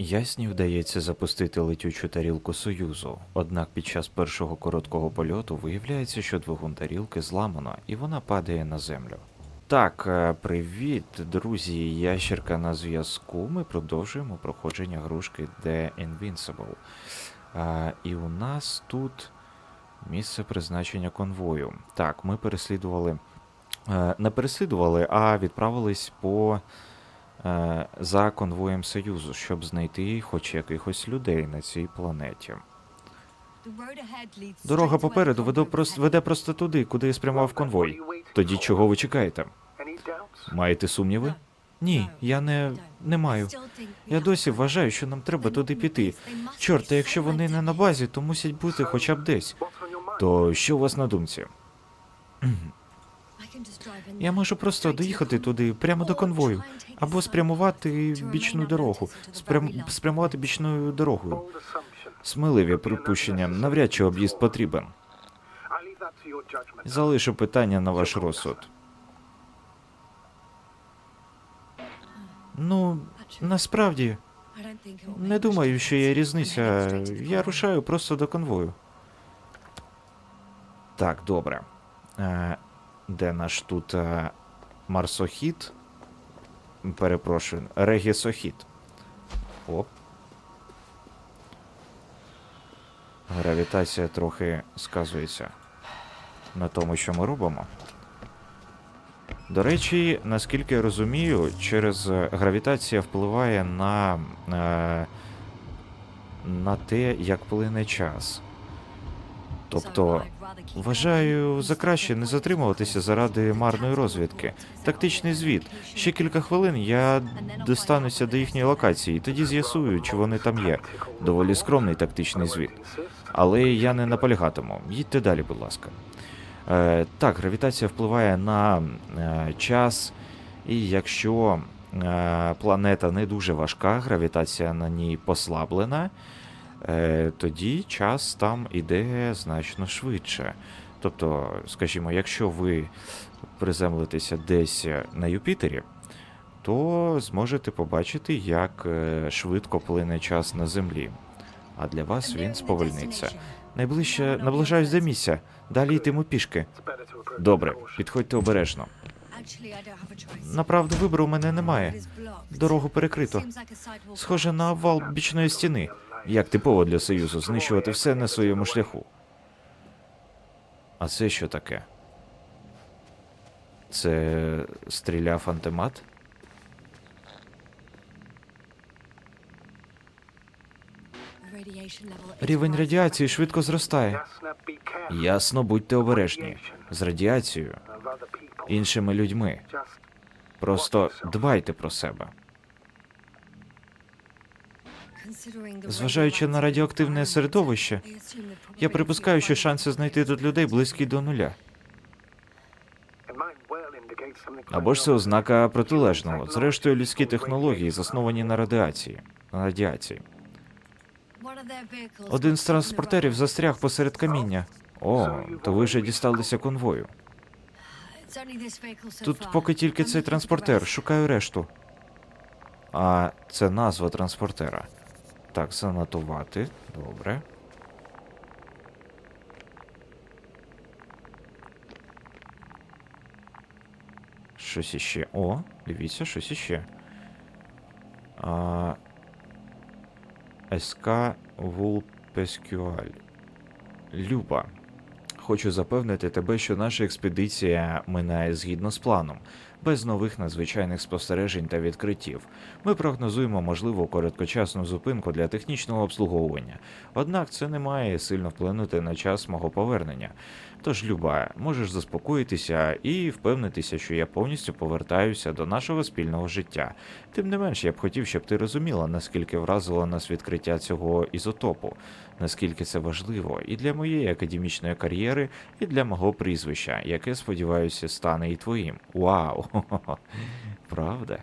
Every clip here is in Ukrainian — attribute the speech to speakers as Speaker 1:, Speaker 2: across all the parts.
Speaker 1: Ясні вдається запустити летючу тарілку Союзу, однак під час першого короткого польоту виявляється, що двигун тарілки зламано і вона падає на землю. Так, е, привіт, друзі, ящерка на зв'язку. Ми продовжуємо проходження грушки The Invincible. А, і у нас тут місце призначення конвою. Так, ми переслідували. е, Не переслідували, а відправились по е, за конвоєм Союзу, щоб знайти хоч якихось людей на цій планеті. Дорога попереду веде просто, веде просто туди, куди спрямував конвой. Тоді чого ви чекаєте? Маєте сумніви? Ні, я не, не маю. Я досі вважаю, що нам треба туди піти. Чорт, а якщо вони не на базі, то мусять бути хоча б десь. То що у вас на думці? Я можу просто доїхати туди, прямо до конвою, або спрямувати бічну дорогу. Спрям... спрямувати бічною дорогою. Сміливі припущення, навряд чи об'їзд потрібен. Залишу питання на ваш розсуд. Ну, насправді, не думаю, що є різниця. Я рушаю просто до конвою. Так, добре. Е, де наш тут е, марсохід? Перепрошую, регісохід. Оп. Гравітація трохи сказується на тому, що ми робимо. До речі, наскільки я розумію, через е, гравітація впливає на, е, на те, як плине час. Тобто, вважаю за краще не затримуватися заради марної розвідки. Тактичний звіт. Ще кілька хвилин я достануся до їхньої локації, і тоді з'ясую, чи вони там є. Доволі скромний тактичний звіт. Але я не наполягатиму. Їдьте далі, будь ласка. Е, так, гравітація впливає на е, час, і якщо е, планета не дуже важка, гравітація на ній послаблена, тоді час там іде значно швидше. Тобто, скажімо, якщо ви приземлитеся десь на Юпітері, то зможете побачити, як е, швидко плине час на Землі. А для вас він сповольниться. Найближче наближаюсь до місця. Далі йтиму пішки. Добре, підходьте обережно. Направду вибору у мене немає. Дорогу перекрито. Схоже на обвал бічної стіни. Як типово для Союзу знищувати все на своєму шляху. А це що таке? Це стріляв антимат? Рівень радіації швидко зростає. Ясно, будьте обережні. З радіацією, іншими людьми. Просто дбайте про себе.
Speaker 2: Зважаючи на радіоактивне середовище,
Speaker 1: Я припускаю, що шанси знайти тут людей близькі до нуля. Або ж це ознака протилежного. Зрештою, людські технології засновані на радіації. На радіації. Один з транспортерів застряг посеред каміння. О, то ви вже дісталися конвою. Тут поки тільки цей транспортер, шукаю решту. А це назва транспортера. Так, занотувати. Добре. Щось іще. О, дивіться, щось іще. А, СК Вулпескюаль. Люба. Хочу запевнити тебе, що наша експедиція минає згідно з планом, без нових надзвичайних спостережень та відкриттів. Ми прогнозуємо можливу короткочасну зупинку для технічного обслуговування, однак це не має сильно вплинути на час мого повернення. Тож, Люба, можеш заспокоїтися і впевнитися, що я повністю повертаюся до нашого спільного життя. Тим не менш, я б хотів, щоб ти розуміла, наскільки вразило нас відкриття цього ізотопу, наскільки це важливо і для моєї академічної кар'єри, і для мого прізвища, яке, сподіваюся, стане і твоїм. Вау! Правда?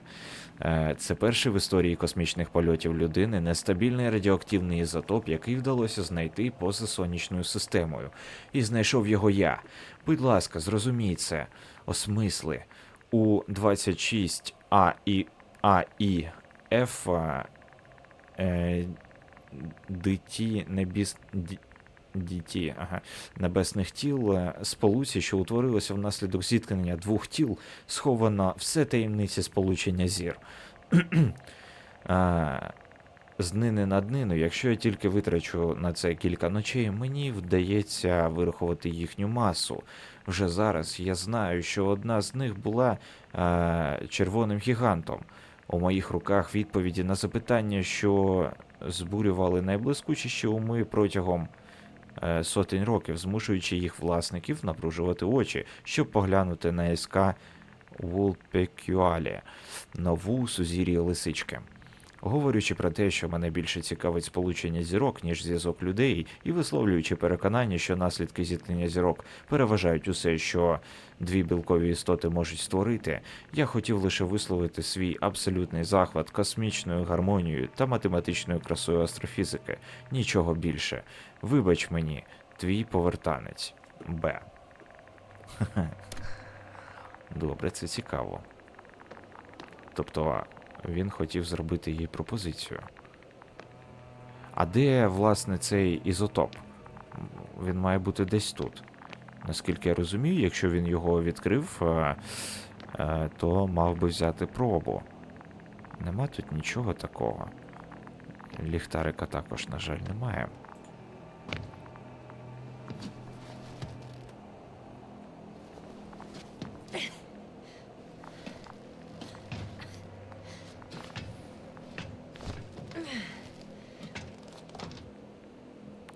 Speaker 1: Е, Це перший в історії космічних польотів людини нестабільний радіоактивний ізотоп, який вдалося знайти поза сонячною системою. І знайшов його я. Будь ласка, зрозумій це. Осмисли. У 26 А і Ф е, диті небіс. Діті, ага, небесних тіл е, сполуці, що утворилося внаслідок зіткнення двох тіл, сховано все таємниці сполучення зір. а, з на днину, якщо я тільки витрачу на це кілька ночей, мені вдається вирахувати їхню масу. Вже зараз я знаю, що одна з них була е, червоним гігантом. У моїх руках відповіді на запитання, що збурювали найблискучіші уми протягом е, сотень років, змушуючи їх власників напружувати очі, щоб поглянути на СК Вулпекюалі, нову сузір'я лисички. Говорячи про те, що мене більше цікавить сполучення зірок, ніж зв'язок людей, і висловлюючи переконання, що наслідки зіткнення зірок переважають усе, що дві білкові істоти можуть створити, я хотів лише висловити свій абсолютний захват космічною гармонією та математичною красою астрофізики. Нічого більше. Вибач мені, твій повертанець. Б. Добре, це цікаво. Тобто він хотів зробити їй пропозицію. А де, власне, цей ізотоп? Він має бути десь тут. Наскільки я розумію, якщо він його відкрив, е, е, то мав би взяти пробу. Нема тут нічого такого. Ліхтарика також, на жаль, немає.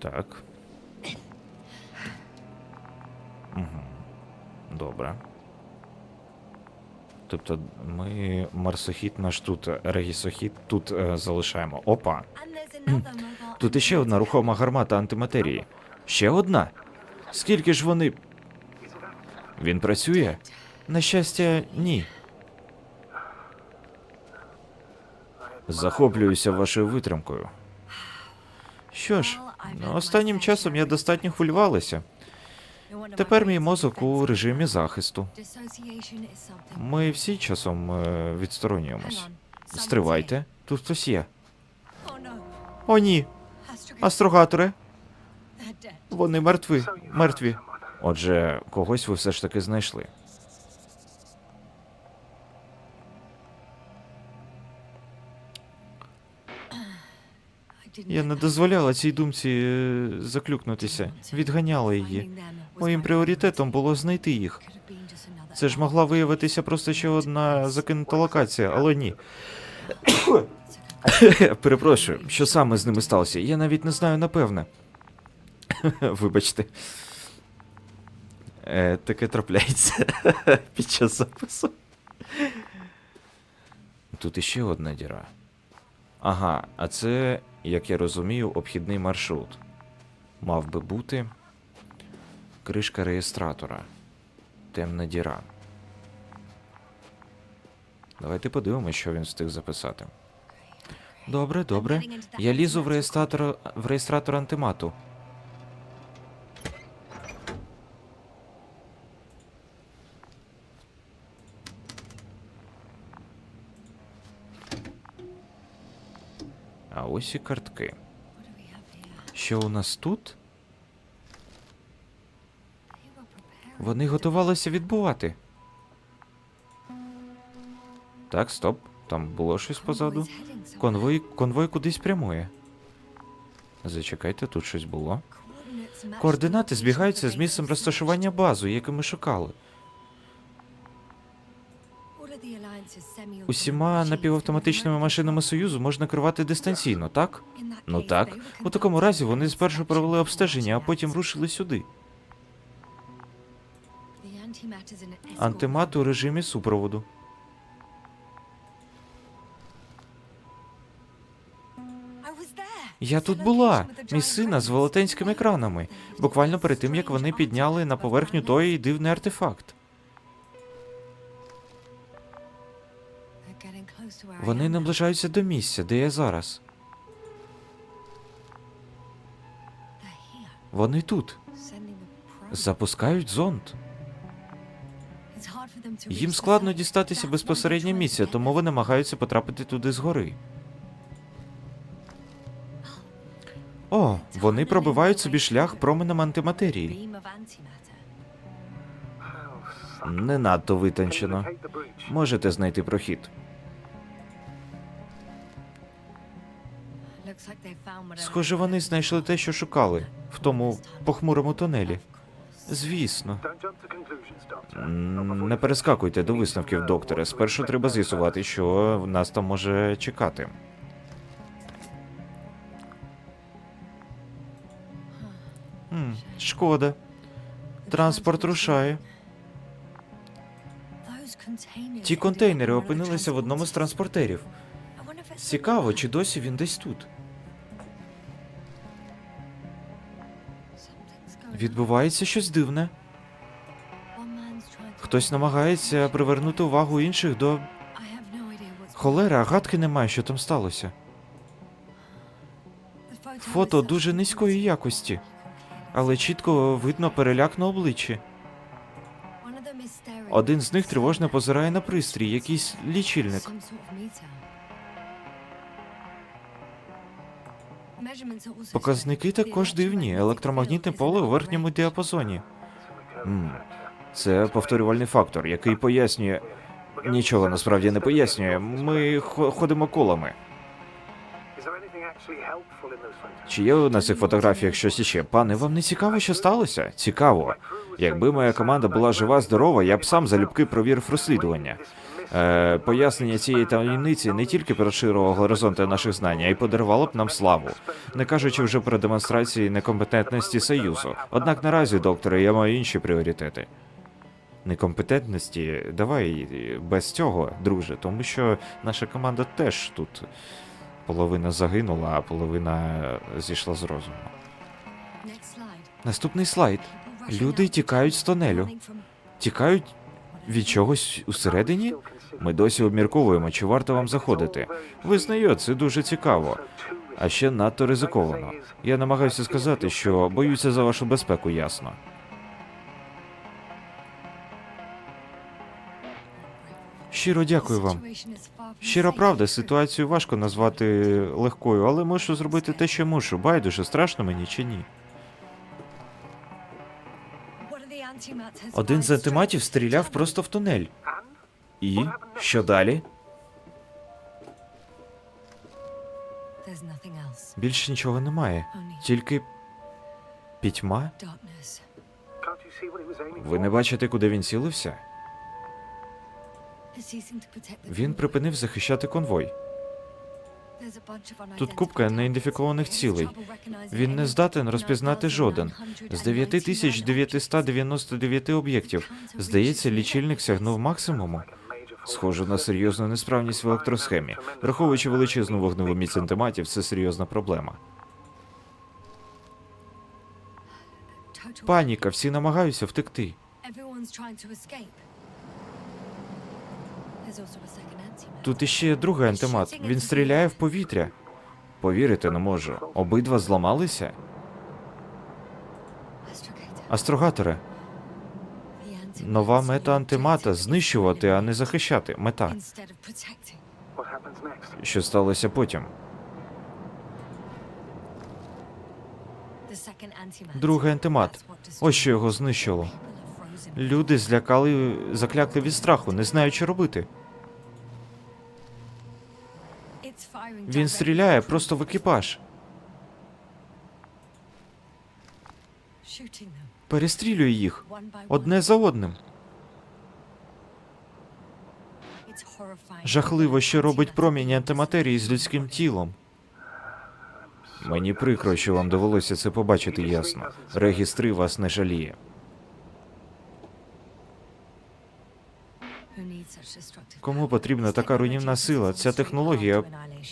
Speaker 1: Так. Угу. Добре. Тобто ми марсохід наш тут, е, регісохід тут е, залишаємо. Опа! Тут іще одна рухома гармата антиматерії. Ще одна? Скільки ж вони. Він працює? На щастя, ні. Захоплююся вашою витримкою. Що ж, ну, останнім часом я достатньо хвилювалася. Тепер мій мозок у режимі захисту. Ми всі часом е, відсторонюємось. Стривайте, тут хтось є. О, ні, астрогатори, вони мертві. Мертві. Отже, когось ви все ж таки знайшли. Я не дозволяла цій думці е, заклюкнутися, відганяла її. Моїм пріоритетом було знайти їх. Це ж могла виявитися просто ще одна закинута локація, але ні. Перепрошую, що саме з ними сталося? Я навіть не знаю напевне. Вибачте. Е, таке трапляється під час запису. Тут іще одна діра. Ага, а це, як я розумію, обхідний маршрут. Мав би бути кришка реєстратора. Темна діра. Давайте подивимося, що він встиг записати. Добре, добре. Я лізу в реєстратор, в реєстратор антимату. Ось і картки. Що у нас тут? Вони готувалися відбувати. Так, стоп. Там було щось позаду. Конвой, конвой кудись прямує. Зачекайте, тут щось було. Координати збігаються з місцем розташування базу, яке ми шукали. Усіма напівавтоматичними машинами Союзу можна керувати дистанційно, так? Ну так. У такому разі вони спершу провели обстеження, а потім рушили сюди. Антимат у режимі супроводу. Я тут була, місцина з велетенськими екранами, буквально перед тим, як вони підняли на поверхню той дивний артефакт. Вони наближаються до місця, де я зараз. Вони тут. Запускають зонд. Їм складно дістатися безпосередньо місця, тому вони намагаються потрапити туди згори. О, вони пробивають собі шлях променем антиматерії. Не надто витончено. Можете знайти прохід. Схоже, вони знайшли те, що шукали в тому похмурому тунелі. Звісно. Не перескакуйте до висновків, докторе. Спершу треба з'ясувати, що нас там може чекати. Шкода. Транспорт рушає. Ті контейнери опинилися в одному з транспортерів. Цікаво, чи досі він десь тут. Відбувається щось дивне. Хтось намагається привернути увагу інших до холера, а гадки немає, що там сталося. Фото дуже низької якості, але чітко видно переляк на обличчі. Один з них тривожно позирає на пристрій, якийсь лічильник. Показники також дивні. Електромагнітне поле у верхньому діапазоні. Це повторювальний фактор, який пояснює. Нічого насправді не пояснює. Ми хо- ходимо колами. Чи є на цих фотографіях щось іще? Пане, вам не цікаво, що сталося? Цікаво. Якби моя команда була жива, здорова, я б сам залюбки провірив розслідування. Е, пояснення цієї таємниці не тільки розширило горизонти наших знань, а й подарувало б нам славу, не кажучи вже про демонстрації некомпетентності Союзу. Однак наразі, докторе, я маю інші пріоритети. Некомпетентності, давай без цього, друже, тому що наша команда теж тут половина загинула, а половина зійшла з розуму. Наступний слайд. Люди тікають з тонелю. Тікають від чогось усередині? Ми досі обмірковуємо, чи варто вам заходити. Визнаю, це дуже цікаво, а ще надто ризиковано. Я намагаюся сказати, що боюся за вашу безпеку, ясно. Щиро дякую вам. Щира правда, ситуацію важко назвати легкою, але мушу зробити те, що мушу. Байдуже, страшно мені чи ні. Один з антиматів стріляв просто в тунель. І що далі? Більше нічого немає. Тільки пітьма? Ви не бачите, куди він цілився? Він припинив захищати конвой.
Speaker 2: Тут купка неідентифікованих цілей. Він не здатен розпізнати жоден.
Speaker 1: З 9999 об'єктів, здається, лічильник сягнув максимуму. Схоже на серйозну несправність в електросхемі. Враховуючи величезну вогневу міць антиматів, це серйозна проблема. Паніка, всі намагаються втекти. Тут іще є другий антимат. Він стріляє в повітря. Повірити не можу. Обидва зламалися? Астрогаторе, нова мета антимата знищувати, а не захищати. Мета. Що сталося потім?
Speaker 2: Другий антимат.
Speaker 1: Ось що його знищило. Люди злякали, заклякли від страху, не знають, що робити. Він стріляє просто в екіпаж. Перестрілює їх одне за одним. Жахливо, що робить промінь антиматерії з людським тілом. Мені прикро, що вам довелося це побачити ясно. Регістри вас не жаліє. Кому потрібна така руйнівна сила? Ця технологія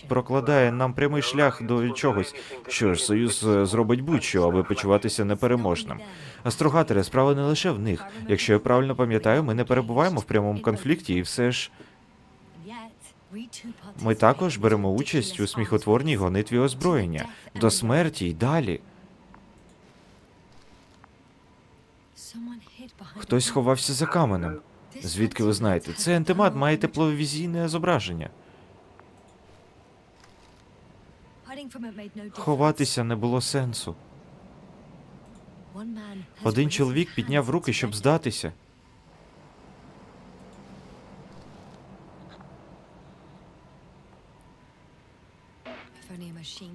Speaker 1: прокладає нам прямий шлях до чогось. Що ж, союз е, зробить будь-що, аби почуватися непереможним. Астрогаторе, справа не лише в них. Якщо я правильно пам'ятаю, ми не перебуваємо в прямому конфлікті, і все ж ми також беремо участь у сміхотворній гонитві озброєння до смерті й далі. Хтось сховався за каменем. Звідки ви знаєте? Цей антимат має тепловізійне зображення. Ховатися не було сенсу. Один чоловік підняв руки, щоб здатися.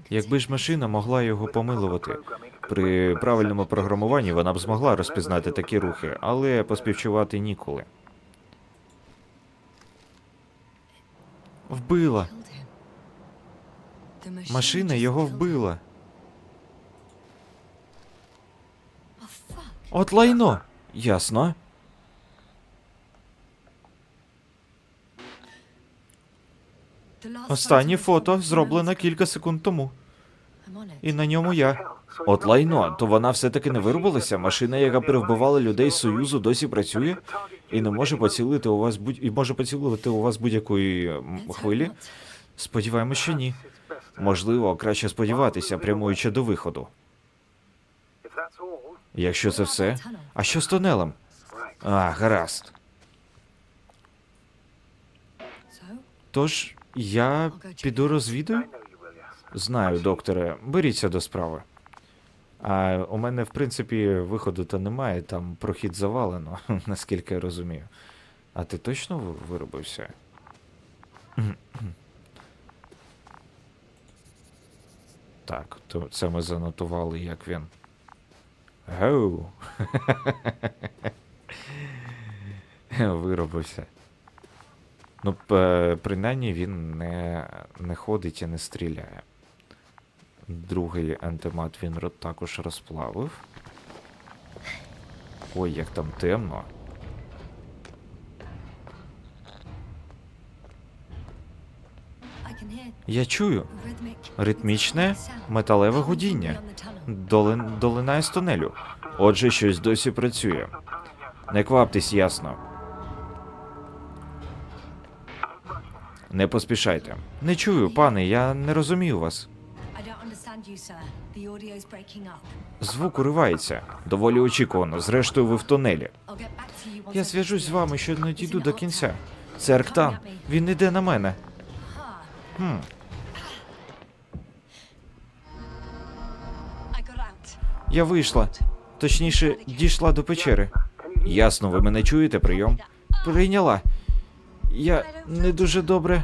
Speaker 1: Якби ж машина могла його помилувати. При правильному програмуванні вона б змогла розпізнати такі рухи, але поспівчувати ніколи. Вбила. Машина його вбила. От лайно. Ясно. Останнє фото зроблено кілька секунд тому. І на ньому я. От лайно, то вона все-таки не вирубилася. Машина, яка перевбивала людей з Союзу, досі працює і не може поцілити у вас будь і може поцілувати у вас будь-якої хвилі. Сподіваємось, що ні. Можливо, краще сподіватися, прямуючи до виходу. Якщо це все. А що з тунелем? А, гаразд. Тож я піду розвідаю? Знаю, докторе, беріться до справи. А у мене, в принципі, виходу то немає, там прохід завалено, наскільки я розумію. А ти точно виробився? Так, то це ми занотували, як він. Гоу. Виробився. Ну, принаймні він не, не ходить і не стріляє. Другий антимат він також розплавив. Ой, як там темно. Я чую
Speaker 2: Ритмічне металеве гудіння.
Speaker 1: долин, долинає з тунелю. Отже, щось досі працює. Не кваптесь, ясно. Не поспішайте. Не чую, пане, я не розумію вас. Звук уривається. Доволі очікувано. Зрештою, ви в тунелі. Я зв'яжусь з вами, що не дійду до кінця. Це Арктан. Він іде на мене. Хм. Я вийшла. Точніше, дійшла до печери. Ясно, ви мене чуєте, прийом? Прийняла. Я не дуже добре.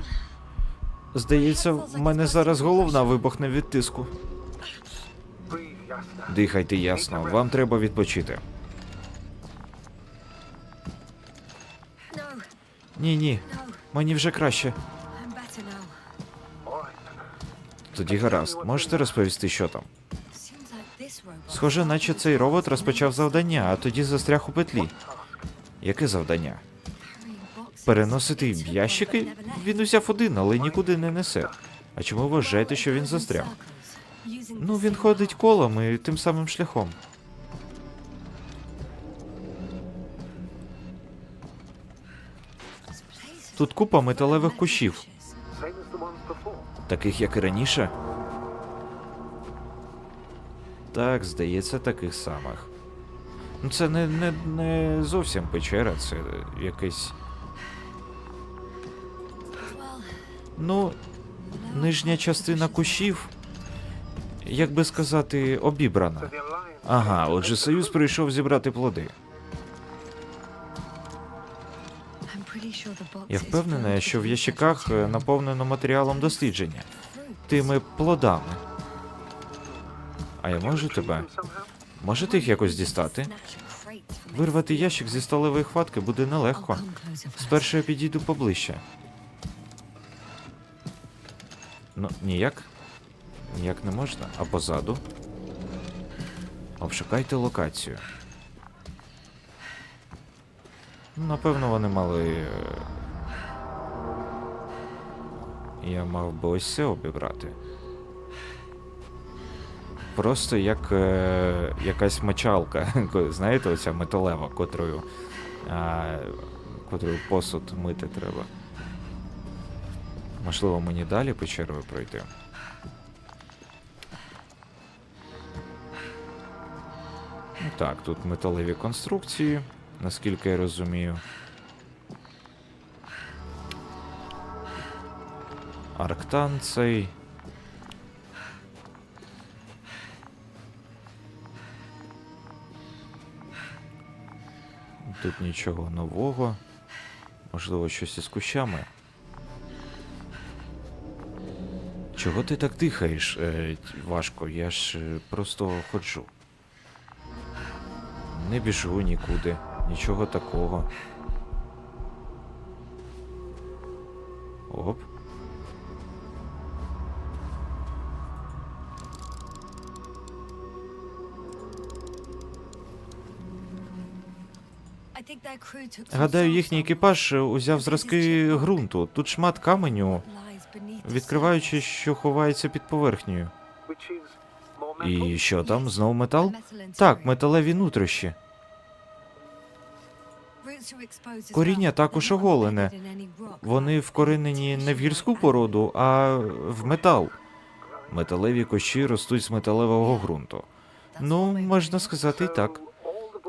Speaker 1: Здається, в мене зараз головна вибухне від тиску. Дихайте ясно, вам треба відпочити. Ні, ні, мені вже краще. Тоді гаразд, можете розповісти, що там? Схоже, наче цей робот розпочав завдання, а тоді застряг у петлі. Яке завдання? Переносити ящики? Він узяв один, але нікуди не несе. А чому вважаєте, що він застряг? Ну, він ходить колом і тим самим шляхом. Тут купа металевих кущів, таких як і раніше. Так, здається, таких самих. Ну, це не, не, не зовсім печера, це якесь. Ну, нижня частина кущів, як би сказати, обібрана. Ага, отже, Союз прийшов зібрати плоди. Я впевнена, що в ящиках е, наповнено матеріалом дослідження, тими плодами. А я можу тебе? Можете їх якось дістати? Вирвати ящик зі сталевої хватки буде нелегко. Спершу я підійду поближче. Ну, ніяк? Ніяк не можна, а позаду. Обшукайте локацію. Напевно, вони мали. е, Я мав би ось це обібрати. Просто як е, якась мочалка. Знаєте, оця металева, котрою, а, котрою посуд мити треба. Можливо, мені далі печерою пройти. Так, тут металеві конструкції, наскільки я розумію. Арктан цей. Тут нічого нового. Можливо, щось із кущами. Чого ти так дихаєш? Е, важко, я ж е, просто ходжу. Не біжу нікуди, нічого такого. Оп.
Speaker 2: Гадаю, їхній екіпаж узяв зразки ґрунту. Тут шмат каменю,
Speaker 1: Відкриваючи, що ховається під поверхнею. І що там? Знову метал? Так, металеві нутрощі.
Speaker 2: Коріння також оголене.
Speaker 1: Вони вкоренені не в гірську породу, а в метал. Металеві кущі ростуть з металевого ґрунту. Ну, можна сказати і так.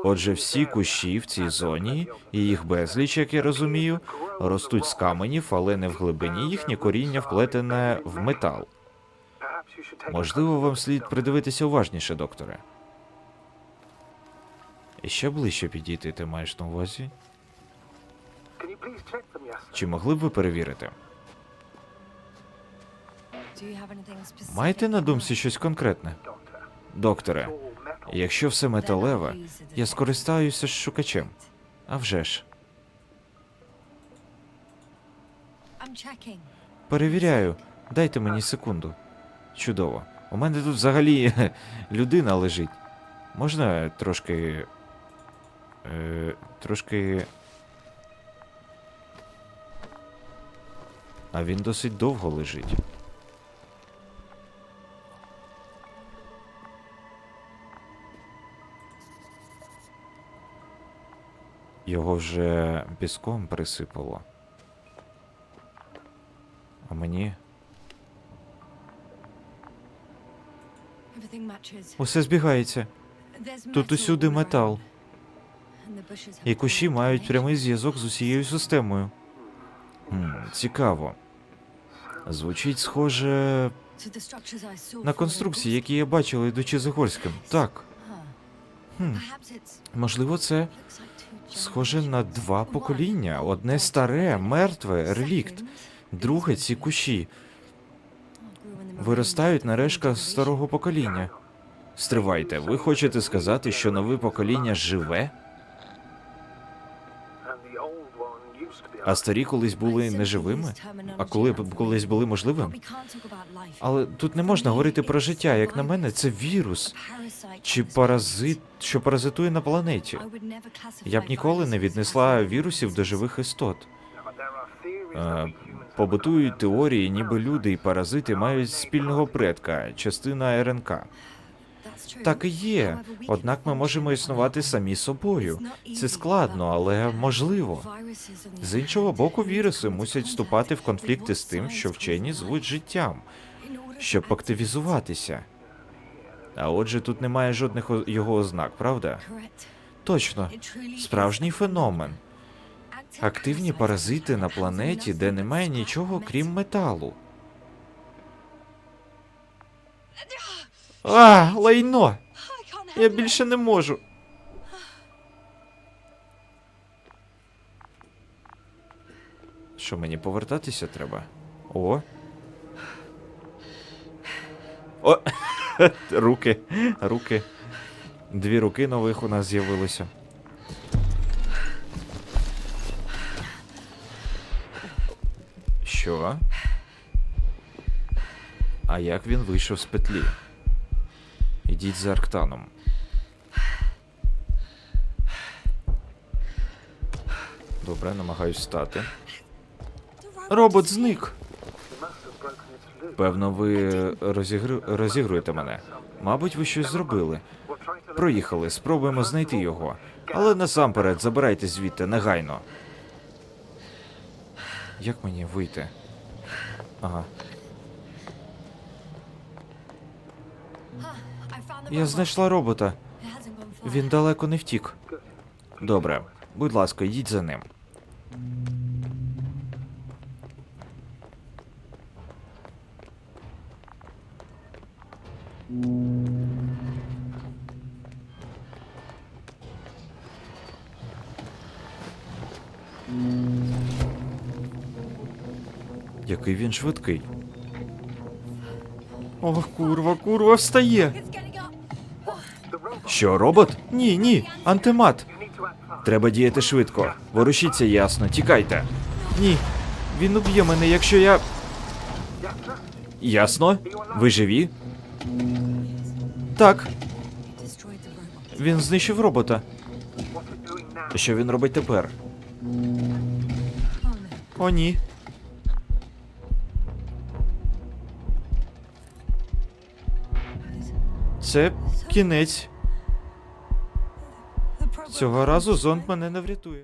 Speaker 1: Отже, всі кущі в цій зоні, і їх безліч, як я розумію, ростуть з каменів, але не в глибині їхнє коріння вплетене в метал. Можливо, вам слід придивитися уважніше, докторе. І ще ближче підійти, ти маєш на увазі? Чи могли б ви перевірити? Маєте на думці щось конкретне? Докторе, якщо все металеве, я скористаюся шукачем. А вже ж. Перевіряю. Дайте мені секунду. Чудово. У мене тут взагалі людина лежить. Можна трошки. Е, трошки. А він досить довго лежить. Його вже піском присипало. А мені усе збігається.
Speaker 2: Тут усюди метал.
Speaker 1: І кущі мають прямий зв'язок з усією системою. Хм, цікаво. Звучить схоже на конструкції, які я бачила, йдучи за Горським. Так. Хм, можливо, це схоже на два покоління. Одне старе, мертве, релікт. Друге ці кущі виростають на рештках старого покоління. Стривайте, ви хочете сказати, що нове покоління живе? А старі колись були неживими? А коли б колись були можливими? Але тут не можна говорити про життя. Як на мене, це вірус чи паразит, що паразитує на планеті. Я б ніколи не віднесла вірусів до живих істот. Побутують теорії, ніби люди і паразити мають спільного предка, частина РНК. Так і є. Однак ми можемо існувати самі собою. Це складно, але можливо. З іншого боку, віруси мусять вступати в конфлікти з тим, що вчені звуть життям, щоб активізуватися. А отже, тут немає жодних його ознак, правда? Точно, справжній феномен. Активні паразити на планеті, де немає нічого крім металу. А, лайно! Я більше не можу. Що мені повертатися треба? О. О! руки. Руки. Дві руки нових у нас з'явилося. Що? А як він вийшов з петлі? Ідіть за Арктаном. Добре, намагаюсь встати. Робот зник. Певно, ви розігру... розігруєте мене. Мабуть, ви щось зробили. Проїхали, спробуємо знайти його. Але насамперед забирайте звідти негайно. Як мені вийти? Ага. Я знайшла робота. Він далеко не втік. Добре, будь ласка, йдіть за ним. Який він швидкий. О, курва, курва, встає. Що, робот? Ні, ні, антимат. Треба діяти швидко. Ворушіться ясно, тікайте. Ні. Він уб'є мене, якщо я. Ясно? Ви живі? Так, він знищив робота. Що він робить тепер? О, ні. Кінець. Цього разу зонд мене не врятує.